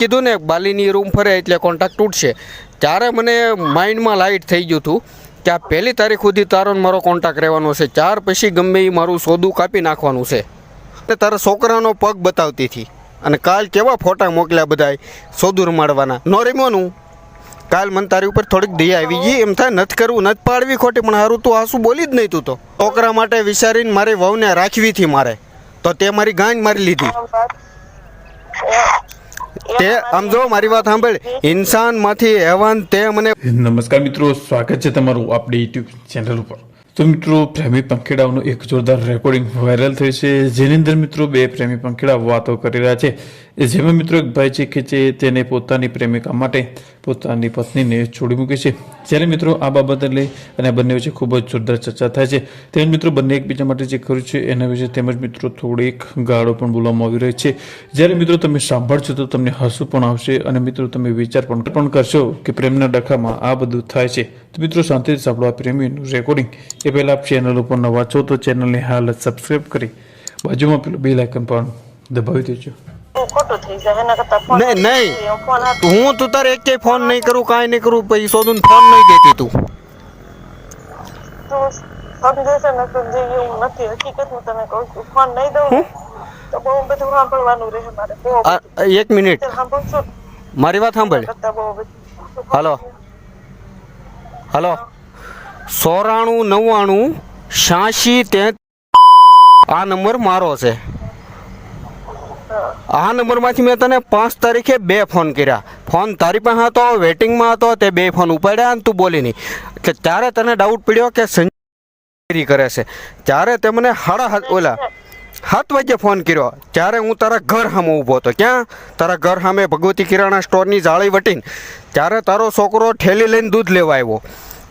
કીધું ને, બાલીની રૂમ ફરે એટલે કોન્ટ્રાક્ટ તૂટશે. ત્યારે મને માઇન્ડમાં લાઇટ થઈ ગયું હતું કે આ પહેલી તારીખ સુધી તારો મારો કોન્ટ્રાક્ટ રહેવાનો છે. ચાર પછી ગમે એ મારું સોદું કાપી નાખવાનું છે. અને તારા છોકરાનો પગ બતાવતી હતી. અને કાલ કેવા ફોટા મોકલ્યા બધાએ સોદું રમાડવાના. નો રેમોનું. કાલ મને તારી ઉપર થોડીક દયા આવી ગઈ. એમ થાય નથી કરવું, નથી પાડવી ખોટી, પણ હારું તું આસું બોલી જ નહીં તું તો. છોકરા માટે વિચારીને મારી વહુને રાખવી હતી મારે. તો તે મારી ગાંઠ મારી લીધી. તે આમ જો મારી વાત સાંભળ, ઇન્સાનમાંથી હેવાન તે મને નમસ્કાર મિત્રો, સ્વાગત છે તમારું આપણી યુટ્યુબ ચેનલ ઉપર. તો મિત્રો, પ્રેમી પંખીડાઓનું એક જોરદાર રેકોર્ડિંગ વાયરલ થયું છે. જેની અંદર મિત્રો બે પ્રેમી પંખીડા વાતો કરી રહ્યા છે. જેમાં મિત્રો એક ભાઈ છે કે જે તેને પોતાની પ્રેમિકા માટે પોતાની પત્નીને છોડી મૂકી છે. જ્યારે મિત્રો આ બાબતે લઈ અને બંને વિશે ખૂબ જ જોરદાર ચર્ચા થાય છે. તેમજ મિત્રો બંને એકબીજા માટે જે કર્યું છે એના વિશે તેમજ મિત્રો થોડીક ગાળો પણ બોલવામાં આવી રહી છે. જ્યારે મિત્રો તમે સાંભળશો તો તમને હસવું પણ આવશે અને મિત્રો તમે વિચાર પણ પણ કરશો કે પ્રેમના ડખામાં આ બધું થાય છે. તો મિત્રો શાંતિથી સાંભળો આ પ્રેમીનું રેકોર્ડિંગ એ પહેલાં આપ ચેનલ ઉપર નવા છો તો ચેનલને હાલ સબસ્ક્રાઈબ કરી બાજુમાં પેલું બે લાઇકન પણ દબાવી દેજો. ખોટું થઈ જાય. એના કરતા ફોન નહીં, નહીં. હું ફોન હું તું તારે એક ફોન નહીં કરું કાંઈ નહીં કરું પછી સોદું ફોન નહીં દેતી તું. એક મિનિટ. મારી વાત સાંભળ? હાલો. હાલો. સોરાણું નવ્વાણું છ્યાસી તે આ નંબર મારો છે. આ નંબરમાંથી મેં તને પાંચ તારીખે બે ફોન કર્યા. ફોન તારી પાસે હતો, વેટિંગમાં હતો, તે બે ફોન ઉપાડ્યા અને તું બોલી નહીં. એટલે ત્યારે તને ડાઉટ પડ્યો કે સંજય કરે છે. ત્યારે તે મને હાડા હાથ ઓલા સાત વાગે ફોન કર્યો. ત્યારે હું તારા ઘર સામે ઊભો હતો. ક્યાં? તારા ઘર સામે ભગવતી કિરાણા સ્ટોરની જાળી વટીને. ત્યારે તારો છોકરો ઠેલી લઈને દૂધ લેવા આવ્યો.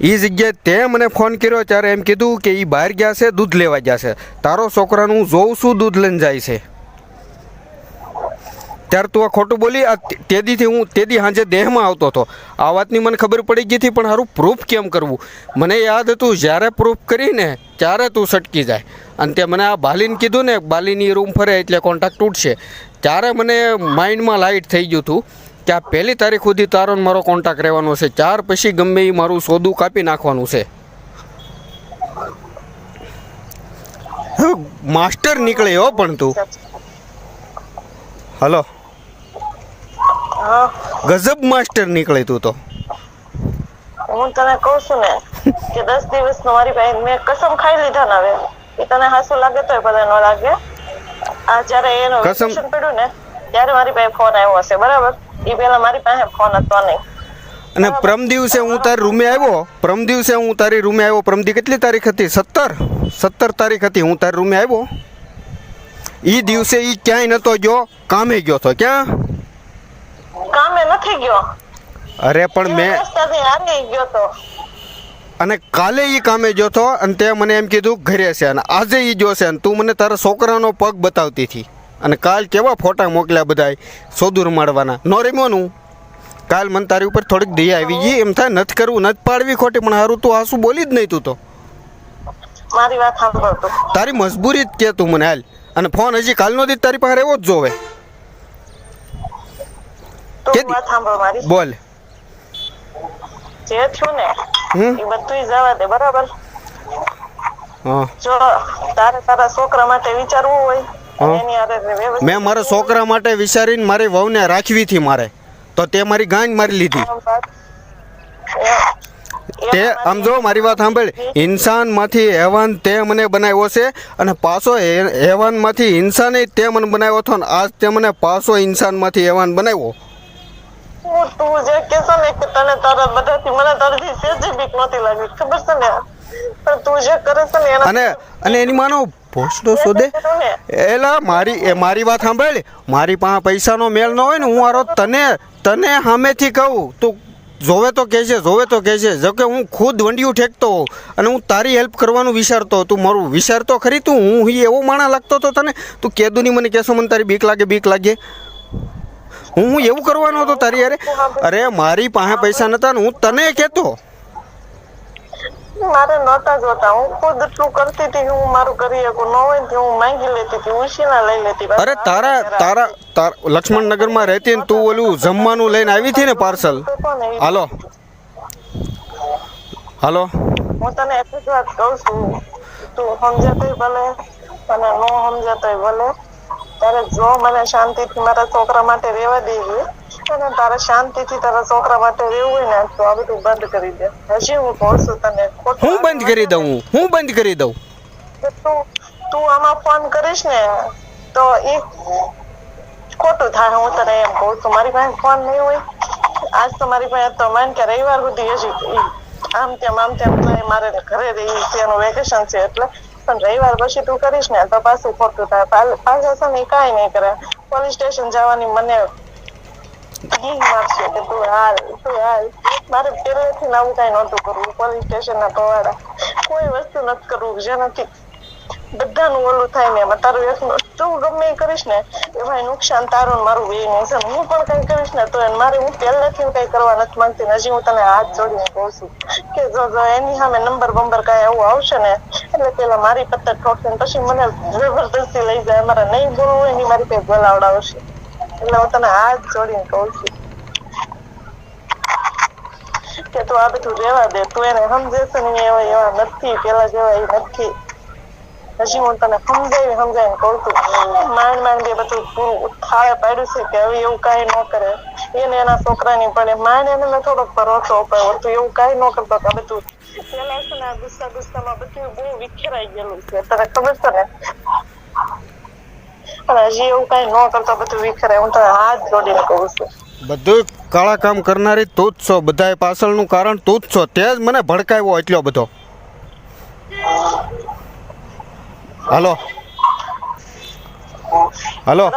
એ જગ્યાએ તે મને ફોન કર્યો. ત્યારે એમ કીધું કે એ બહાર ગયા છે, દૂધ લેવા ગયા છે. તારો છોકરાનું જોઉં શું દૂધ લઈને જાય છે. ત્યારે તું આ ખોટું બોલી, આ તેદીથી હું તેદી સાંજે દેહમાં આવતો હતો. આ વાતની મને ખબર પડી ગઈ હતી, પણ સારું પ્રૂફ કેમ કરવું? મને યાદ હતું, જ્યારે પ્રૂફ કરીને, ત્યારે તું સટકી જાય. અને તે મને આ બાલીને કીધું ને, બાલીની રૂમ ફરે એટલે કોન્ટેક્ટ તૂટશે. ત્યારે મને માઇન્ડમાં લાઇટ થઈ ગયું હતું કે આ પહેલી તારીખ સુધી તારો મારો કોન્ટેક્ટ રહેવાનો છે. ચાર પછી ગમે એ મારું સોદું કાપી નાખવાનું છે. માસ્ટર નીકળે હો પણ તું. હલો. ગજબ માસ્ટર નીકળે તું તો. હું તને કહું છું ને કે દસ દિવસ નો મારી પાસે મેં કસમ ખાઈ લીધા ને હવે. એ તને હાસુ લાગે તોય ભલે ન લાગે. આ જ્યારે એનો કસમ- પડ્યું ને ત્યારે મારી પાસે ફોન આવ્યો હશે બરાબર? એ પહેલા મારી પાસે ફોન હતો નહીં. અને પ્રમ દિવસે હું તારી રૂમે આવ્યો પ્રમ દિવસે હું તારી રૂમે આવ્યો પ્રમદી કેટલી તારીખ હતી? સત્તર? સત્તર તારીખ હતી હું તારી રૂમે આવ્યો. એ દિવસે એ ક્યાંય નહોતો ગયો કામે ગયો તો ક્યાં? ગયો. અરે પણ મેં ગયો તો. અને કાલે એ કામે જોતો તો અને તે મને એમ કીધું ઘરે છે. અને આજે એ જોશે અને તું મને તારા છોકરાનો પગ બતાવતી હતી. અને કાલ કેવા ફોટા મોકલ્યા બધાય સોદુર મારવાના. નો રેમોનું. કાલ મને તારી ઉપર થોડીક દયા આવી ગઈ. એમ થાય નથી કરવું નથી પાડવી ખોટી પણ હારું તું આસુ બોલી જ નહીં તું તો. મારી વાત સાંભળતો તારી મજબૂરી જ કે તું મને હાલ. અને ફોન હજી કાલનો દી તારી પાસે એવો જ જોવે. તું? વાત સાંભળ મારી. બોલ. જે છું ને એ બધું જવા દે બરાબર? હા. જો તારે તારા છોકરા માટે વિચારવું હોય મેં મારા છોકરા માટે વિચારીને મારી વહુને રાખવી હતી મારે. તો તે મારી ગાંઠ મારી લીધી. તે આમ જો મારી વાત સાંભળ. ઇન્સાનમાંથી હેવાન તે મને બનાવ્યો છે અને પાછો હેવાનમાંથી ઇન્સાને તે મને બનાવ્યો હતો ને આજ તે મને પાછો ઇન્સાનમાંથી હેવાન બનાવ્યો. તું તું જે કહેશો ને કે તને તારા બધાથી મને તારાથી સહેજ બીક નહોતી લાગી, ખબર છે ને? પણ તું જે કરે છે ને અને અને એની માનો ભોસડો શોધે. એલા, મારી એ મારી વાત સાંભળ મારી પાસે પૈસાનો મેળ ન હોય ને, હું આરો તને તને સામેથી કહું. તું જોવે તો કહેશે જોવે તો કહેશે જો કે હું ખુદ વંડિયું ઠેકતો અને હું તારી હેલ્પ કરવાનું વિચારતો તું મારું વિચારતો ખરી, તું હું એવો માણા લાગતો હતો તને? તું કેદુની મને કહેશો, મને તારી બીક લાગે બીક લાગે. હું એવું કરવાનો હતો તારી અરે અરે મારી પાસે પૈસા નતા ને હું તને કહેતો. મારે નહોતા જોતા. હું ખુદ એટલું કરતી હતી હું મારું કરી શકું. ન હોય તો હું માંગી લેતી હતી. ઉછીના લઈ લેતી અરે તારા તારા લક્ષ્મણ નગરમાં રહેતી ને તું ઓલું જમવાનું લઈને આવી હતી ને પાર્સલ? હાલો. હાલો. હું તને એટલી જ વાત કહું છું. તું સમજાતો ભલે અને ન સમજાતો ભલે. તારે જો મને શાંતિથી મારા છોકરા માટે રહેવા દેવી અને તારે શાંતિથી તારા છોકરા માટે રહેવું હોય ને તો આ બધું બંધ કરી દે. હજી હું કહું છું તને હું બંધ કરી દઉં? હું બંધ કરી દઉં? તું તું આમાં ફોન કરીશ ને તો એ ખોટું થાય હું તને એમ કહું છું. મારી પાસે ફોન નહીં હોય. આજ તો મારી પાસે તો માન કે રવિવાર સુધી હજી આમ તેમ આમ તેમ મારે ઘરે રહી છે એનું વેકેશન છે એટલે પણ રવિવાર પછી તું કરીશ ને તો પાછું ખોટું થાય. પાછા છે ને કઈ નહીં કરે. પોલીસ સ્ટેશન જવાની મને મારશે કે તું હાલ તું હાલ. મારે પહેલેથી આવું કાંઈ નહોતું કરવું. પોલીસ સ્ટેશન ના પવાડા કોઈ વસ્તુ નથી કરવું, જેનાથી બધાનું ઓલું થાય ને તારું એકનું તું ગમે એ કરીશ ને એમાં નુકસાન તારું મારું બે નહીં છે હું પણ કઈ કરીશ ને, તો મારે હું પહેલેથી કઈ કરવા નથી માંગતી હજી હું તને હાથ જોડીને કહું છું કે જો જો એની સામે નંબર બંબર કઈ એવું આવશે ને, એટલે પેલા મારી પત્તર ઠોકશે પછી મને જબરદસ્તી લઈ જાય. મારે નહીં બોલવું એની મારી કઈ બોલાવડાવશે એટલે હું તને હાથ જોડીને કહું છું કે તું આ બધું રેવા દે. તું એને સમજે છે ને, એવા એવા નથી, પેલા જેવા એ નથી. હજી હું તને સમજાવી સમજાવીને કહું છું. માંડ માંડ બે બધું પૂરું થાળે પાડ્યું છે કે હવે એવું કાંઈ ન કરે. એને એના છોકરાની પડે માંડ એને મેં થોડોક ભરોસો અપાયો તું એવું કાંઈ ન કરતો આ બધું પેલા છે ને આ ગુસ્સા ગુસ્સામાં બધું બહુ વિખેરાઈ ગયેલું છે. તને ખબર છે ને? પણ હજી એવું કાંઈ ન કરતો બધું વિખેરાય. હું તને હાથ જોડીને કહું છું. બધું કાળા કામ કરનારી તું જ છો. પાછળનું કારણ તું જ છો. તે જ મને ભડકાવ્યો એટલો બધો. હાલો. હલો.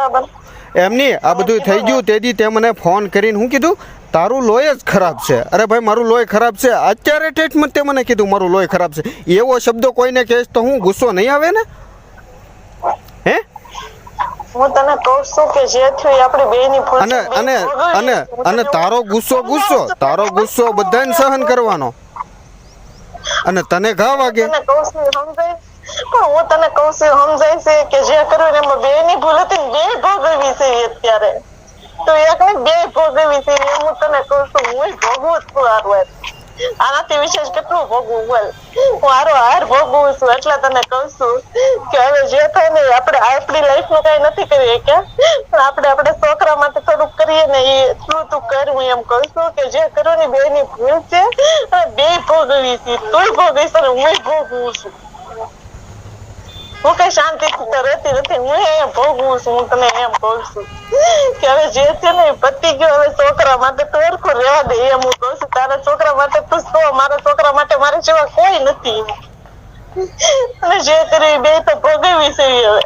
એમની આ બધું થઈ ગયું તેથી તે મને ફોન કરીને હું કીધું તારું લોહી જ ખરાબ છે. અરે ભાઈ મારું લોહી ખરાબ છે. અત્યારે ટ્રીટમેન્ટ તે મને કીધું મારું લોહી ખરાબ છે. એવો શબ્દો કોઈને કહેશ તો હું ગુસ્સો નહીં આવે ને? હે? હું તને કહું છું કે જે થયું આપણી બેયની ભૂલ અને અને અને અને તારો ગુસ્સો ગુસ્સો તારો ગુસ્સો બધાને સહન કરવાનો. અને તને ઘા વાગે. પણ હું તને કહું છું સમજાય છે કે જે કર્યું એમાં બે ની ભૂલ હતી બે ભોગવી છે અત્યારે. તો એક ને બે ભોગવી છે હું તને કહું છું, હું ભોગવું છું હારું. આનાથી વિશેષ કેટલું ભોગવું બોલ. હું હારો હાર ભોગવું છું, એટલે તને કહું છું કે હવે જે થાય ને આપણે આપણી લાઈફનું કઈ નથી કરીએ કે. પણ આપણે આપણે છોકરા માટે થોડુંક કરીએ ને એ એટલું તું કર, હું એમ કહું છું કે જે કરો ને બે ની ભૂલ છે બે ભોગવી છે, તું ભોગવીશ અને હું ભોગવું છું. હું કઈ શાંતિ રહેતી નથી. હું એમ ભોગવું છું હું તને એમ છું. કે હવે જે છે ને પતિ ગયો હવે છોકરા માટે તો હરખું રહેવા દે એમ હું કહું છું. તારા છોકરા માટે તું સો મારા છોકરા માટે મારે જેવા કોઈ નથી. અને જે કર્યું બે તો ભોગવી છે હવે.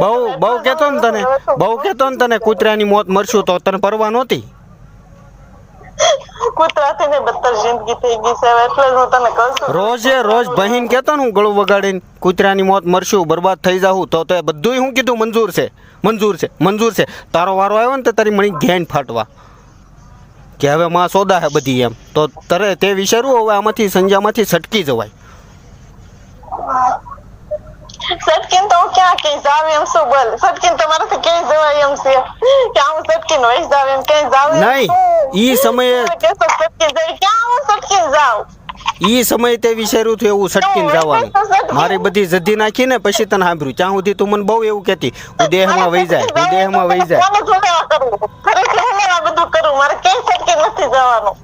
બહુ બહુ કેતો ને તને બહુ કેતો ને તને કૂતરાની મોત મરશું તો તને પરવા નહોતી? કૂતરાથી ને બદતર જિંદગી થઈ ગઈ છે. એટલે જ હું તને કહું છું. રોજે રોજ બહીન કહેતો ને હું ગળું વગાડીને કૂતરાની મોત મરશું બરબાદ થઈ જાઉં તો તે બધુંય હું કીધું મંજૂર છે મંજૂર છે મંજૂર છે. તારો વારો આવ્યો ને તો તારી મણી ઘેન ફાટવા. કે હવે માં સોદા હે બધી એમ. તો તરે તે વિચારવું હવે આમાંથી સંજામાંથી છટકી જવાય. સટકીન તો ક્યાં કઈ જાવ એમ શું બોલ સટકીન તમારાથી ક્યાંય જવાય એમ છે કે હું સટકીન વહી જાવ એમ ક્યાંય જાવ નહીં, ઈ સમયે- તમે કહેશો સટકી જાય ક્યાં હું સટકીન જાવ ઈ સમયે તે વિચાર્યું હતું એવું છટકીને જવાનું મારી બધી જધી નાખી ને પછી તને સાંભળ્યું ત્યાં સુધી તું મને બહુ એવું કહેતી હું દેહમાં વહી જાય હું દેહમાં વહી જાય બધું કરું મારે ક્યાંય સટકી નથી જવાનું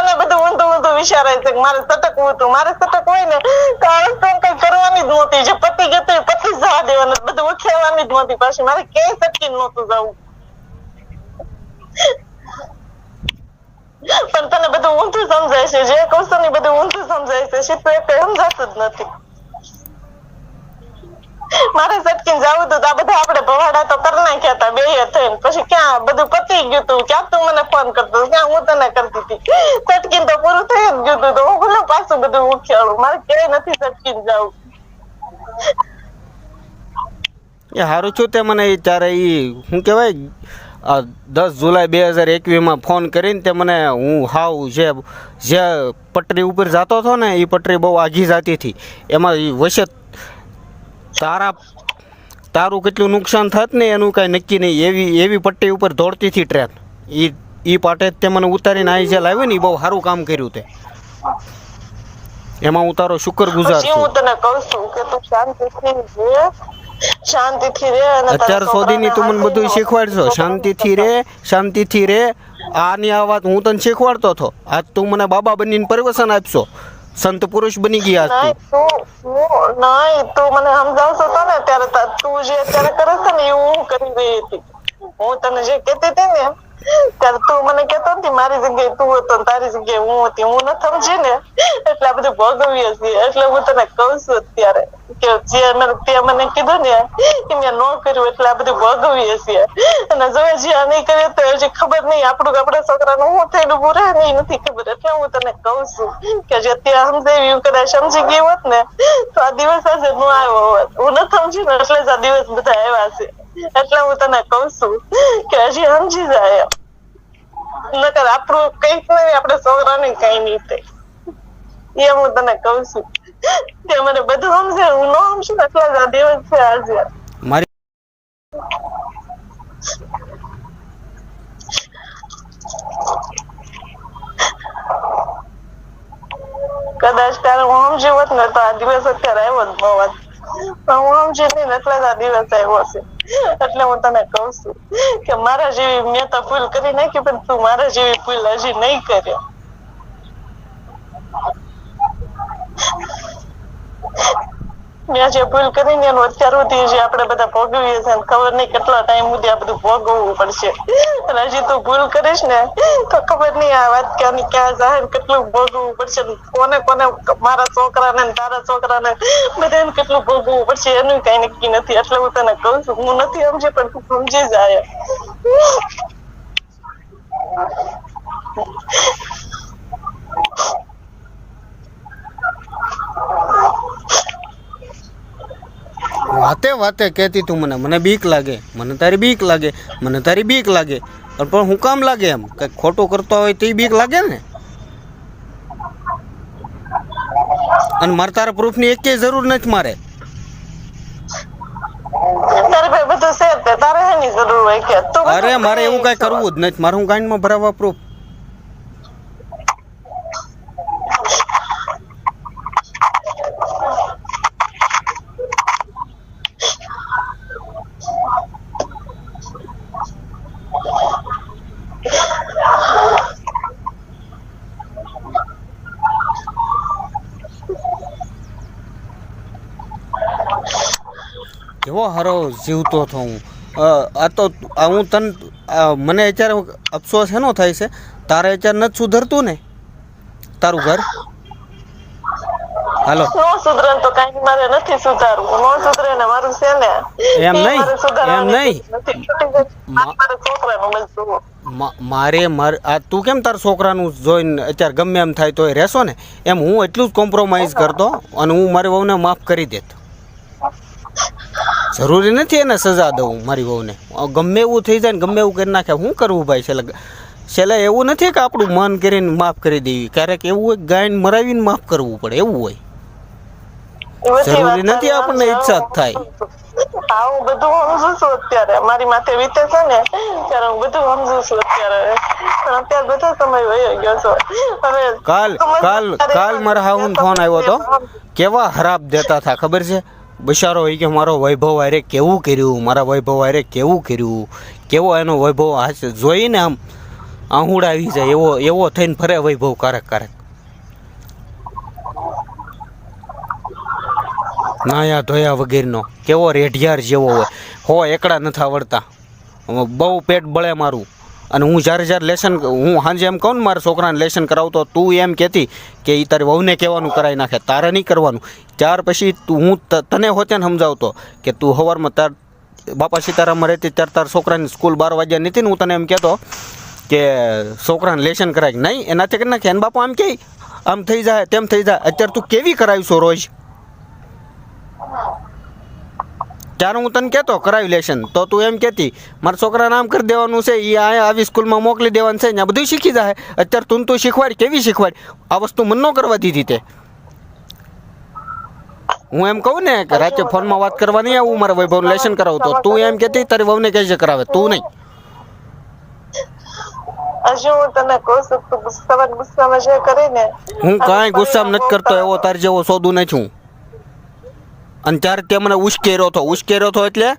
તને બધું ઊંધું ઊંધું વિચારે છે મારે સતક ઊંધું મારે સતક હોય ને, તો આ વસ્તુ કઈ કરવાની જ નહોતી. જે પતિ ગયું પતિ જવા દેવાનું. બધું ઉઠેવાની જ નહોતી પાછી. મારે ક્યાંય સટકી નહોતું જવું. પણ તને બધું ઊંધું સમજાય છે. જે કહું ને બધું ઊંધું સમજાય છે. શીતું એક સમજાતું જ નથી. મારે સટકીને જાવું હતું તો આ બધા આપણે ભવાડા તો કરી નાખ્યા હતા, બે થઈને. પછી ક્યાં બધું પતી ગયું હતું ક્યાં તું મને ફોન કરતો હતો? ક્યાં હું તને કરતી હતી? સટકીને તો પૂરું થઈ જ ગયું હતું તો હું ભલે પાછું બધું ઉખેડું. મારે ક્યાંય નથી સટકીને જાવું. એ સારું છું તે મને ઈ તારે એ શું કહેવાય, આ દસ જુલાઈ બે હજાર એકવીસમાં ફોન કરીને તે મને હું હાવ જે જે પટરી ઉપર જતો હતો ને એ પટરી બહુ આઘી જતી હતી. એમાં ઈ વચ્ચે તારા તારું કેટલું નુકસાન થત ને એનું કાંઈ નક્કી નહીં. એવી એવી પટ્ટી ઉપર દોડતી હતી ટ્રેન. એ એ પાટે તે મને ઉતારીને આવી જે લાવ્યો ને એ બહુ સારું કામ કર્યું તે. એમાં હું તારો શુકર ગુજાર છું. હું તને કહું છું કે તું શાંતિથી રહે શાંતિથી રહે અને અત્યાર સુધીની તું મને બધું શીખવાડશો. શાંતિથી રે શાંતિથી રે. આની આ વાત હું તને શીખવાડતો હતો. આજ તું મને બાબા બનીને પરવસન આપશો. સંત પુરુષ બની ગયા તું નહીં તું મને સમજાવશો તો ને ત્યારે તું જે અત્યારે કરે છે ને એવું હું કરી રહી હતી. હું તને જે કહેતી હતી ને ત્યારે તું મને કહેતો નથી મારી જગ્યાએ તું હતો તારી જગ્યાએ હું હતી. હું ન સમજી ને એટલે આ બધું ભોગવીએ છીએ. એટલે હું તને કહું છું અત્યારે. કે જે તે મને કીધું ને કે મેં ન કર્યું એટલે આ બધું ભોગવીએ છીએ. અને જો જે આ નહીં કરીએ તો હજી ખબર નહીં આપણું આપણા છોકરાનું શું થયેલું પૂરે નહીં નથી ખબર. એટલે હું તને કહું છું કે જે ત્યાં એવું કદાચ સમજી ગઈ હોત ને, તો આ દિવસ આજે ન આવ્યો હોત. હું નથી સમજી ને એટલે જ આ દિવસ બધા આવ્યા છે. એટલે હું તને કહું છું કે હજી સમજી જાય. નકર આપણું કંઈક નહીં આપણે છોકરાને કઈ નહીં થાય. એ હું તને કહું છું. મને બધું સમજે હું ન સમજુ ને જ આ દિવસ છે આજે. મારી કદાચ ત્યારે હું સમજી હોત ને તો આ દિવસ અત્યારે આવ્યો જ હોત. પણ હું સમજી નહીં એટલે જ આ દિવસ આવ્યો છે. એટલે હું તને કહું છું કે મારા જેવી મેં તો ભૂલ કરી નાખી પણ તું મારા જેવી ભૂલ હજી નહીં કરે મેં જે ભૂલ કરી ને એનું અત્યાર સુધી જે આપણે બધા ભોગવીએ છીએ ખબર નહીં કેટલા ટાઈમ સુધી આ બધું ભોગવવું પડશે. અને હજી તું ભૂલ કરીશ ને, તો ખબર નહીં આ વાત ક્યાંની ક્યાં જાહેર કેટલું ભોગવવું પડશે કોને કોને મારા છોકરાને તારા છોકરાને બધાને કેટલું ભોગવવું પડશે એનું કઈ નક્કી નથી. એટલે હું તને કહું છું, હું નથી સમજી, પણ તું સમજી જાય. વાતે વાતે કહેતી તું મને મને બીક લાગે મને તારી બીક લાગે મને તારી બીક લાગે. પણ હું કામ લાગે એમ? કંઈક ખોટું કરતો હોય તો બીક લાગે ને? અને મારે તારા પ્રૂફની એકેય જરૂર નથી મારે. અરે મારે એવું કઈ કરવું જ નથી. મારે હું ગાંડમાં ભરાવવા પ્રૂફ કેવો હારો જીવતો હતો હું. આ તો હું તન મને અત્યારે અફસોસ એનો થાય છે તારે અત્યારે નથી સુધરતું ને? તારું ઘર? હાલો. નો તો કઈ મારે નથી સુધારવું. નો સુધરે ને મારું છે ને એમ નહીં, એમ નહીં. મારે મારે આ તું કેમ તારા છોકરાનું જોઈને અત્યારે ગમે એમ થાય તોય રહેશો ને? એમ હું એટલું જ કોમ્પ્રોમાઇઝ કરતો અને હું મારી વહુને માફ કરી દેત. જરૂરી નથી એને સજા દઉં મારી વહુને. ગમે એવું થઈ જાય ને ગમે એવું કરી નાખે શું કરવું ભાઈ છેલ્લે? છેલ્લે એવું નથી કે આપણું મન કરીને માફ કરી દેવી. ક્યારેક એવું હોય ગાયને મરાવીને માફ કરવું પડે એવું હોય. જરૂરી નથી આપણને ઈચ્છા થાય. આવું બધું સમજુ છું અત્યારે. મારી માથે વીતે છે ને ત્યારે હું બધું સમજુ છું અત્યારે. પણ અત્યારે બધો સમય વહી ગયો છો. હવે કાલ કાલ કાલ મારા હાઉન ફોન આવ્યો હતો. કેવા ખરાબ દેતા હતા ખબર છે? બિચારો હોય કે મારો વૈભવ હારે કેવું કર્યું, મારા વૈભવ હારે કેવું કર્યું, કેવો એનો વૈભવ હાથ જોઈને આમ આહુડ આવી જાય, એવો એવો થઈને ફરે વૈભવ કારક કારક. નાયા ધોયા વગેરેનો, કેવો રેઢિયાર જેવો હોય. હો, એકડા નથી આવડતા. બહુ પેટ બળે મારું. અને હું જ્યારે જ્યારે લેસન હું સાંજે એમ કહું ને મારા છોકરાને લેસન કરાવતો, તું એમ કહેતી કે એ તારી વહુને કહેવાનું કરાવી નાખે, તારે નહીં કરવાનું. ત્યાર પછી તું, હું તને હોતે સમજાવતો કે તું સવારમાં તાર, બાપા સીતારામમાં રહેતી ત્યારે તારા છોકરાની સ્કૂલ બાર વાગ્યા નથી ને હું તને એમ કહેતો કે છોકરાને લેસન કરાય નહીં, એનાથી કરી નાખે. એને બાપા આમ કહે, આમ થઈ જાય, તેમ થઈ જાય. અત્યારે તું કેવી કરાવીશો રોજ? ત્યારે હું તને કહેતો કરાવી લેશે તો તું એમ કહેતી મારા છોકરાને આમ કરી દેવાનું છે એ અહીંયા આવી સ્કૂલમાં મોકલી દેવાનું છે ને આ બધું શીખી જાય. અત્યારે તું તું શીખવાડ કેવી શીખવાડ? આ વસ્તુ મન ન કરવા દીધી તે. હું એમ કહું ને કે રાતે ફોનમાં વાત કરવા નહીં આવું મારા વૈભવનું લેશન કરાવું. તો તું એમ કહેતી તારી વહુને કહે છે કરાવે તું નહીં. હજુ હું તને કહું છું તું ગુસ્સામાં ને ગુસ્સામાં જે કરે હું કાંઈ ગુસ્સામાં નથી કરતો એવો તાર જેવો સોદું નથી હું. અને ત્યારે તે મને ઉશ્કેર્યો હતો. ઉશ્કેર્યો હતો એટલે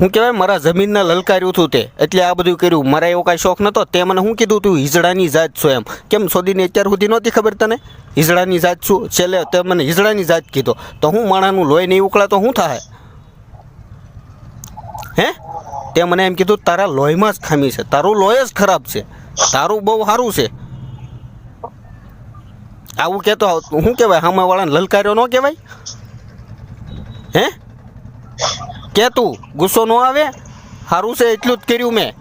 હું કહેવાય મારા જમીનને લલકાર્યું હતું તે. એટલે આ બધું કર્યું. મારા એવો કાંઈ શોખ નહોતો. તે મને શું કીધું તું? હિજડાની જાત છો એમ. કેમ સોદીને અત્યાર સુધી નહોતી ખબર તને? હિજડાની જાત છું. છેલ્લે તે મને હિજડાની જાત કીધો. તો હું માણાનું લોહી નહીં ઉકળા તો શું થાય? હે? તે મને એમ કીધું, તારા લોહીમાં જ ખામી છે. તારું લોહી જ ખરાબ છે. તારું બહુ સારું છે. આવું કહેતો શું કહેવાય સામેવાળાને લલકાર્યો ન કહેવાય? હે? કે તું ગુસ્સો ન આવે? સારું છે એટલું જ કર્યું મેં.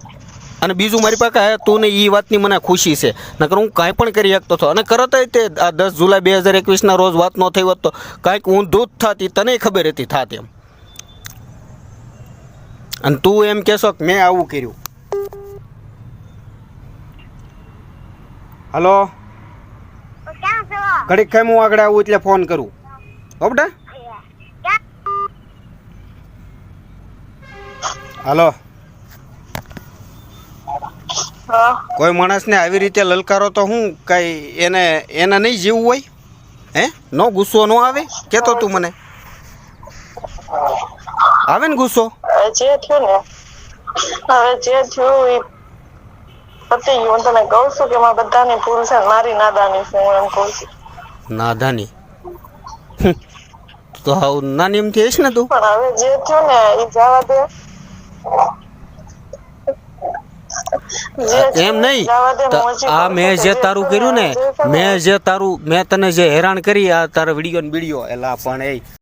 અને બીજું મારી પાસે તું ને એ વાતની મને ખુશી છે. નકર હું કાંઈ પણ કરી શકતો હતો. અને કરત તે આ દસ જુલાઈ બે હજાર એકવીસના રોજ વાત ન થઈ હોત તો કાંઈક ઊંધું જ થતી તને ખબર હતી થાત એમ. અને તું એમ કહેશો કે મેં આવું કર્યું. હલો? ઘડીક કેમ હું આગળ આવું એટલે ફોન કરું. હો બેટા? હલો. કોઈ માણસને આવી રીતે લલકારો તો હું કઈ એને એને નહીં જીવવું હોય? હે? નો ગુસ્સો નો આવે? કેતો તું મને. આવે ને ગુસ્સો? જે થયું ને હવે જે થયું એ પતી હું તને કહું છું કે મારા બધાની ભૂલ છે મારી નાદાની છે હું એમ કહું છું. નાદાની. તો નાની એમથી હઈશ ને તું? પણ હવે જે થયું ને એ જવા દે. એમ નહીં. આ મેં જે તારું કર્યું ને મેં જે તારું મેં તને જે હેરાન કરી આ તારા વીડિયો ને વીડિયો એલા પણ એ.